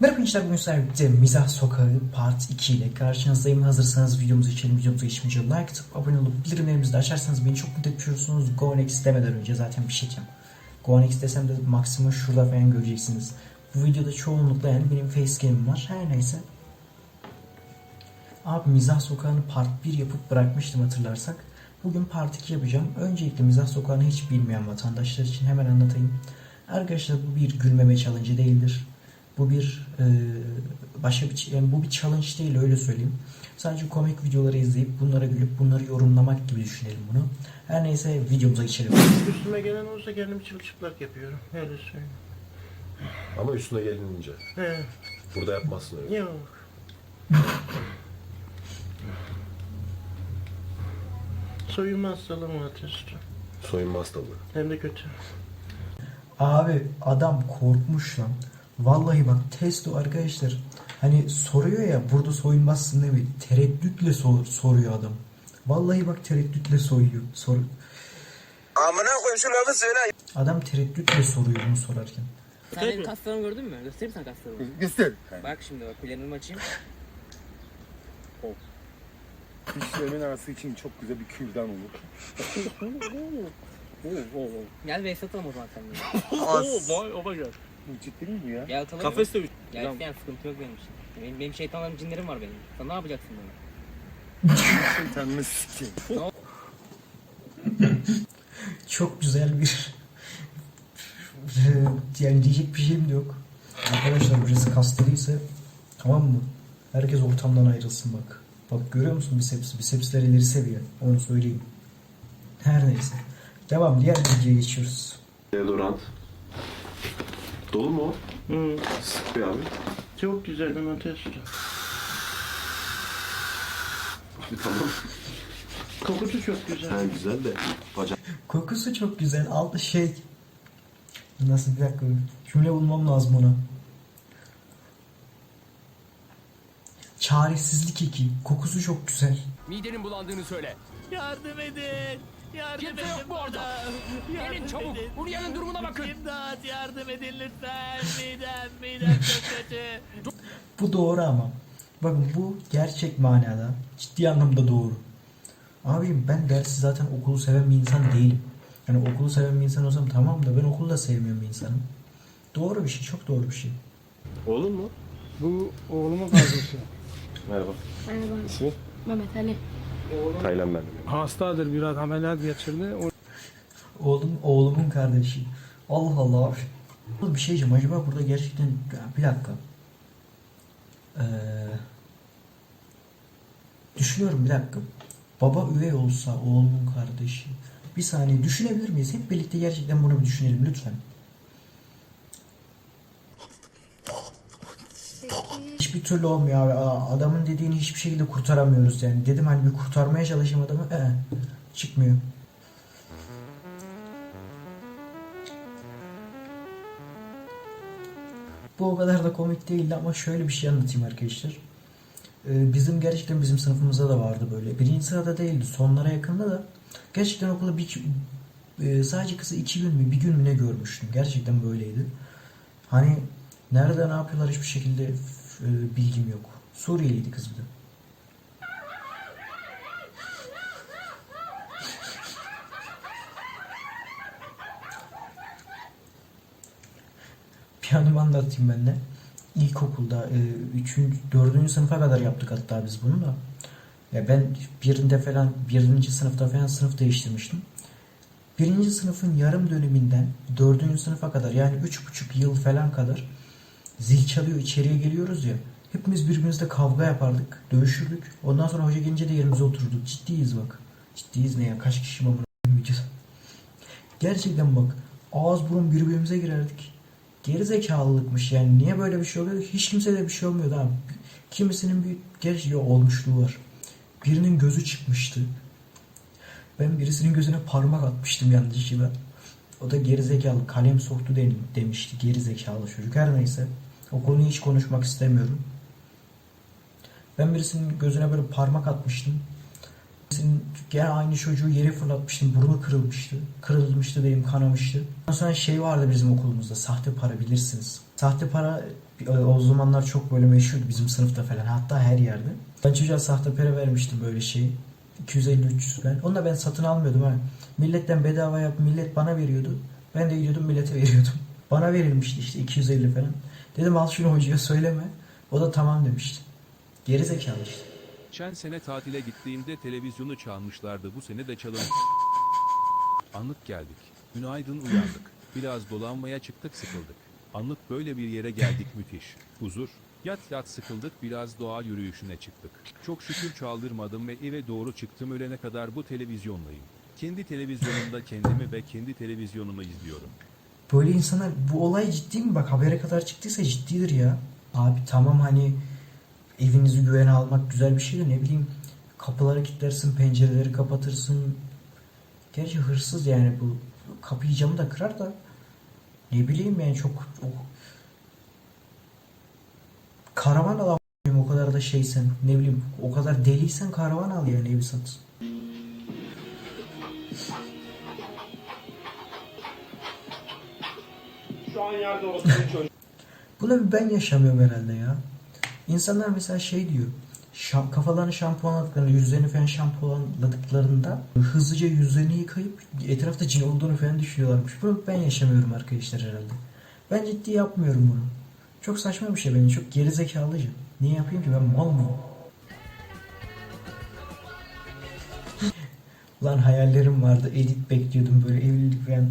Merhaba gençler bugün sizlerle Mizah Sokağı Part 2 ile karşınızdayım. Hazırsanız videomuzu geçelim. Videomuza geçmeyince like atıp abone olup bildirimlerimizi de açarsanız beni çok mutlu etmişsiniz. Go Next demeden önce zaten bir şey diyeceğim. Go Next desem de maksimum şurada falan göreceksiniz. Bu videoda çoğunlukla yani benim facecam'im var. Her neyse. Abi Mizah Sokağı'nı part 1 yapıp bırakmıştım hatırlarsak. Bugün part 2 yapacağım. Öncelikle Mizah Sokağı'nı hiç bilmeyen vatandaşlar için hemen anlatayım. Arkadaşlar bu bir gülmeme challenge değildir. Bu bir e, başka bir yani bu bir challenge değil öyle söyleyeyim. Sadece komik videoları izleyip bunlara gülüp bunları yorumlamak gibi düşünelim bunu. Her neyse videomuza geçelim. Üstüme gelen olursa kendimi çırılçıplak yapıyorum. Öyle söyleyeyim. Ama üstüne gelinince. He, Burada yapmazsın öyle. yok. Soyunma hastalığım var testo. Soyunma hastalığı. Hem de kötü. Abi adam korkmuş lan. Vallahi bak testo arkadaşlar. Hani soruyor ya burada soyunmazsın değil mi? Tereddütle sor- soruyor adam. Vallahi bak tereddütle soruyor. Sor Amına koyayım şu lafı söyle. adam tereddütle soruyor bunu sorarken. Sen benim kaslarımı gördün mü? Göstereyim sana kaslarımı. Göster. Bak şimdi bak planımı açayım. Dişlerimin arası için çok güzel bir kürdan olur. Gel ve satalım o zaman seninle. vay o gel. Bu ciddi mi bu ya? Gel atalım. Kafes dövüş. Gel isteyen sıkıntı yok benim için. Benim, benim şeytanlarım cinlerim var benim. Sen ne yapacaksın bana? Şeytanını sikeyim. Çok güzel bir yani diyecek bir şeyim de yok. Arkadaşlar birisi kasteliyse tamam mı? Herkes ortamdan ayrılsın bak. Bak görüyor musun biceps? Bicepsler ileri seviye. Onu söyleyeyim. Her neyse. Devam. Diğer videoya geçiyoruz. Deodorant. Dolu mu o? Hı, Sık bir abi. çok güzel. Bir tamam. Kokusu çok güzel. Ha güzel de. Bacak. Kokusu çok güzel. Altı şey. Nasıl bir dakika. Cümle bulmam lazım ona. Çaresizlik eki. Kokusu çok güzel. Midenin bulandığını söyle. Yardım edin. Yardım Kimse edin yok mu orada? Gelin çabuk. edin. Buryanın durumuna bakın. İmdat yardım edin lütfen. Midem, midem çok kötü. Bu doğru ama. Bakın bu gerçek manada ciddi anlamda doğru. Abim ben dersi zaten okulu seven bir insan değilim. Yani okulu seven bir insan olsam tamam da ben okulu da sevmiyorum bir insanım. Doğru bir şey, çok doğru bir şey. Oğlun mu? Bu oğlumun kardeşi. Merhaba. Merhaba. İsmi? Mehmet Ali. Taylan ben. Hastadır biraz ameliyat geçirdi. O Oğlum, oğlumun kardeşi. Allah Allah Bir şey diyeceğim acaba burada gerçekten bir dakika. Ee, düşünüyorum bir dakika. Baba üvey olsa oğlumun kardeşi. Bir saniye düşünebilir miyiz? Hep birlikte gerçekten bunu bir düşünelim lütfen. Hiçbir türlü olmuyor abi. Aa, Adamın dediğini hiçbir şekilde kurtaramıyoruz yani. Dedim hani bir kurtarmaya çalışayım adamı. Ee, çıkmıyor. Bu o kadar da komik değildi ama şöyle bir şey anlatayım arkadaşlar. Ee, bizim gerçekten bizim sınıfımızda da vardı böyle. Birinci sırada değildi. Sonlara yakında da gerçekten okulda bir e, sadece kızı iki gün mü bir gün mü ne görmüştüm. Gerçekten böyleydi. Hani nerede ne yapıyorlar hiçbir şekilde e, bilgim yok. Suriyeliydi kız bir de. Bir anımı anlatayım ben de. İlkokulda 3. 4. sınıfa kadar yaptık hatta biz bunu da. Ya ben birinde falan birinci sınıfta falan sınıf değiştirmiştim. Birinci sınıfın yarım döneminden dördüncü sınıfa kadar yani üç buçuk yıl falan kadar zil çalıyor içeriye geliyoruz ya. Hepimiz birbirimizle kavga yapardık, dövüşürdük. Ondan sonra hoca gelince de yerimize oturduk. Ciddiyiz bak. Ciddiyiz ne ya? Kaç kişi mi amına Gerçekten bak. Ağız burun birbirimize girerdik. Geri zekalılıkmış yani. Niye böyle bir şey oluyor? Hiç kimse de bir şey olmuyordu abi. Kimisinin bir gerçi olmuşluğu var. Birinin gözü çıkmıştı. Ben birisinin gözüne parmak atmıştım yanlışlıkla. O da geri zekalı kalem soktu de- demişti geri zekalı çocuk. Her neyse. O konuyu hiç konuşmak istemiyorum. Ben birisinin gözüne böyle parmak atmıştım. birisinin gene aynı çocuğu yere fırlatmıştım. Burnu kırılmıştı. Kırılmıştı diyeyim kanamıştı. Ondan sonra şey vardı bizim okulumuzda. Sahte para bilirsiniz. Sahte para o zamanlar çok böyle meşhurdu bizim sınıfta falan. Hatta her yerde. Ben çocuğa sahte para vermiştim böyle şey. 250-300 ben. Onu da ben satın almıyordum ha. Milletten bedava yap, millet bana veriyordu. Ben de gidiyordum millete veriyordum. Bana verilmişti işte 250 falan. Dedim al şunu hocaya söyleme. O da tamam demişti. Geri zekalı işte. Geçen sene tatile gittiğimde televizyonu çalmışlardı. Bu sene de çalın. Anlık geldik. Günaydın uyandık. Biraz dolanmaya çıktık sıkıldık. Anlık böyle bir yere geldik müthiş. Huzur. Yat yat sıkıldık biraz doğa yürüyüşüne çıktık. Çok şükür çaldırmadım ve eve doğru çıktım ölene kadar bu televizyondayım. Kendi televizyonumda kendimi ve kendi televizyonumu izliyorum. Böyle insanlar bu olay ciddi mi? Bak habere kadar çıktıysa ciddidir ya. Abi tamam hani evinizi güvene almak güzel bir şey de ne bileyim kapıları kilitlersin, pencereleri kapatırsın. Gerçi hırsız yani bu kapıyı camı da kırar da ne bileyim yani çok, çok karavan al o kadar da şeysen ne bileyim o kadar deliysen karavan al yani evi sat. Bunu bir ben yaşamıyorum herhalde ya. İnsanlar mesela şey diyor. Şam, kafalarını şampuanladıklarında, yüzlerini falan şampuanladıklarında hızlıca yüzlerini yıkayıp etrafta cin olduğunu falan düşünüyorlarmış. Bunu ben yaşamıyorum arkadaşlar herhalde. Ben ciddi yapmıyorum bunu. Çok saçma bir şey bence. Çok gerizekalıca. Niye yapayım ki ben mal mıyım? Lan hayallerim vardı. Edit bekliyordum böyle evlilik falan.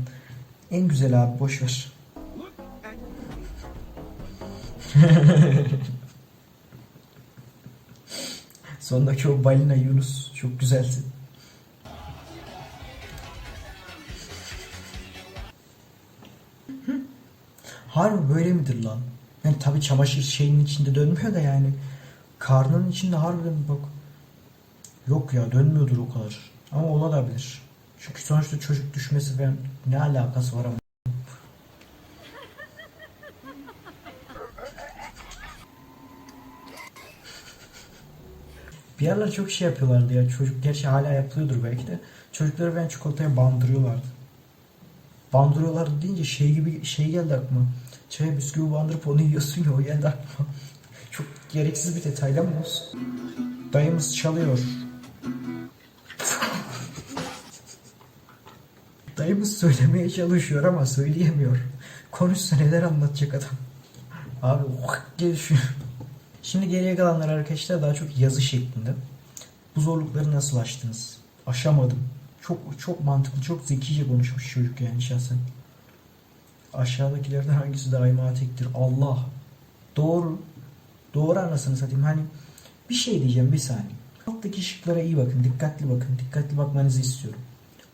En güzel abi boş ver. Sondaki o balina Yunus çok güzeldi. Hı? Harbi böyle midir lan? Yani tabi çamaşır şeyinin içinde dönmüyor da yani karnının içinde harbiden bak. Yok ya dönmüyordur o kadar. Ama olabilir. Çünkü sonuçta çocuk düşmesi falan ne alakası var ama. Bir yerler çok şey yapıyorlardı ya. Çocuk gerçi hala yapılıyordur belki de. Çocukları ben çikolataya bandırıyorlardı. Bandırıyorlardı deyince şey gibi şey geldi aklıma. Çaya bisküvi bandırıp onu yiyorsun ya o geldi aklıma. Çok gereksiz bir detaylı ama olsun. Dayımız çalıyor. Dayımız söylemeye çalışıyor ama söyleyemiyor. Konuşsa neler anlatacak adam. Abi diye düşünüyorum. Şimdi geriye kalanlar arkadaşlar daha çok yazı şeklinde. Bu zorlukları nasıl aştınız? Aşamadım. Çok çok mantıklı, çok zekice konuşmuş çocuk yani şahsen. Aşağıdakilerden hangisi daima tektir? Allah. Doğru. Doğru anasını satayım. Hani bir şey diyeceğim bir saniye. Alttaki şıklara iyi bakın, dikkatli bakın. Dikkatli bakmanızı istiyorum.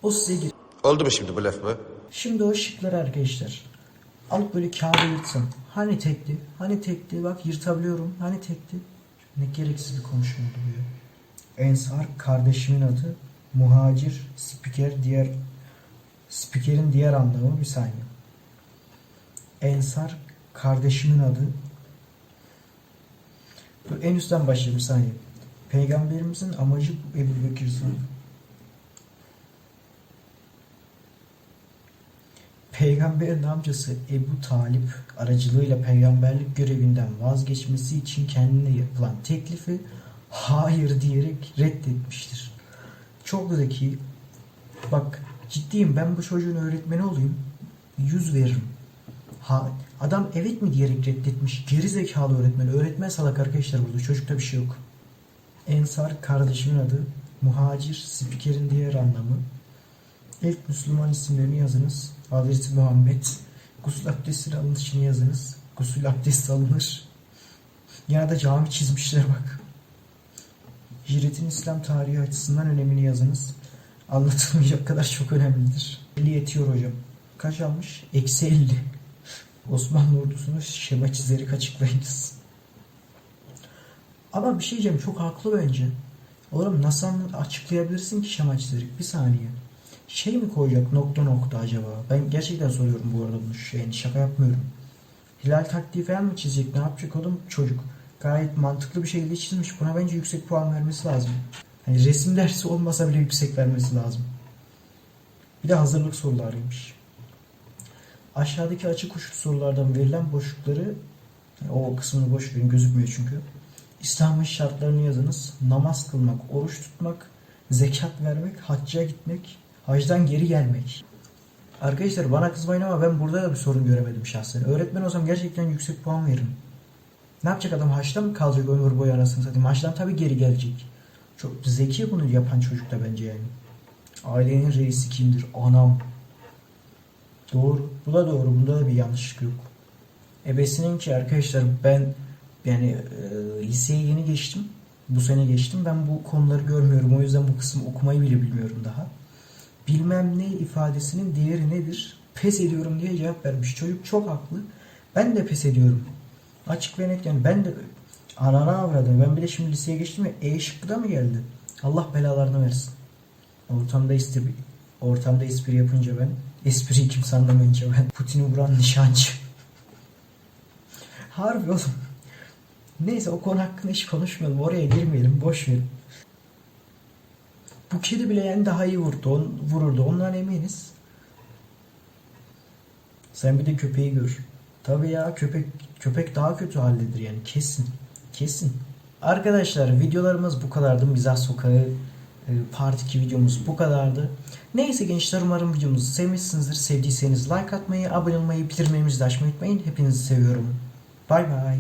O size gir. Oldu mu şimdi bu laf mı? Şimdi o şıkları arkadaşlar alıp böyle kağıda yırtsam. Hani tekti? Hani tekti? Bak yırtabiliyorum. Hani tekti? Ne gereksiz bir konuşma oldu bu ya. Ensar kardeşimin adı. Muhacir, spiker, diğer spikerin diğer anlamı bir saniye. Ensar kardeşimin adı. Dur, en üstten başlayayım bir saniye. Peygamberimizin amacı Ebu Bekir Sıddık. Peygamberin amcası Ebu Talip aracılığıyla peygamberlik görevinden vazgeçmesi için kendine yapılan teklifi hayır diyerek reddetmiştir. Çok zeki. Bak ciddiyim ben bu çocuğun öğretmeni olayım. Yüz veririm. Ha, adam evet mi diyerek reddetmiş. Geri zekalı öğretmen. Öğretmen salak arkadaşlar burada. Çocukta bir şey yok. Ensar kardeşimin adı. Muhacir spikerin diğer anlamı. İlk Müslüman isimlerini yazınız. Hazreti Muhammed. Gusül abdestinin alınışını yazınız. Gusül abdesti alınır. Yine de cami çizmişler bak. Hicretin İslam tarihi açısından önemini yazınız. Anlatılmayacak kadar çok önemlidir. 50 yetiyor hocam. Kaç almış? Eksi 50. Osmanlı ordusunu şema çizerek açıklayınız. Ama bir şey diyeceğim çok haklı bence. Oğlum nasıl açıklayabilirsin ki şema çizerek? Bir saniye. Şey mi koyacak nokta nokta acaba? Ben gerçekten soruyorum bu arada bunu. Şey, şaka yapmıyorum. Hilal taktiği falan mı çizecek? Ne yapacak oğlum çocuk? Gayet mantıklı bir şekilde çizmiş. Buna bence yüksek puan vermesi lazım. Hani resim dersi olmasa bile yüksek vermesi lazım. Bir de hazırlık sorularıymış. Aşağıdaki açık uçlu sorulardan verilen boşlukları o kısmını boş verin gözükmüyor çünkü. İslam'ın şartlarını yazınız. Namaz kılmak, oruç tutmak, zekat vermek, hacca gitmek, hacdan geri gelmek. Arkadaşlar bana kızmayın ama ben burada da bir sorun göremedim şahsen. Öğretmen olsam gerçekten yüksek puan veririm. Ne yapacak adam haçta mı kalacak ömür boyu anasını satayım? Haçtan tabii geri gelecek. Çok zeki bunu yapan çocuk da bence yani. Ailenin reisi kimdir? Anam. Doğru. Bu da doğru. Bunda da bir yanlışlık yok. Ebesinin ki arkadaşlar ben yani e, liseye yeni geçtim. Bu sene geçtim. Ben bu konuları görmüyorum. O yüzden bu kısmı okumayı bile bilmiyorum daha. Bilmem ne ifadesinin değeri nedir? Pes ediyorum diye cevap vermiş. Çocuk çok haklı. Ben de pes ediyorum. Açık ve net yani ben de anana avradım. Ben bile şimdi liseye geçtim ya E şıkkı da mı geldi? Allah belalarını versin. Ortamda espri, ortamda espri yapınca ben espriyi kimse anlamayınca ben Putin'i vuran nişancı. Harbi oğlum. Neyse o konu hakkında hiç konuşmayalım. Oraya girmeyelim. Boş verin. Bu kedi bile yani daha iyi vurdu. On, vururdu. Ondan eminiz. Sen bir de köpeği gör. Tabii ya köpek köpek daha kötü haldedir yani kesin. Kesin. Arkadaşlar videolarımız bu kadardı. Mizah Sokağı e, Part 2 videomuz bu kadardı. Neyse gençler umarım videomuzu sevmişsinizdir. Sevdiyseniz like atmayı, abone olmayı, bildirimlerimizi de açmayı unutmayın. Hepinizi seviyorum. Bay bay.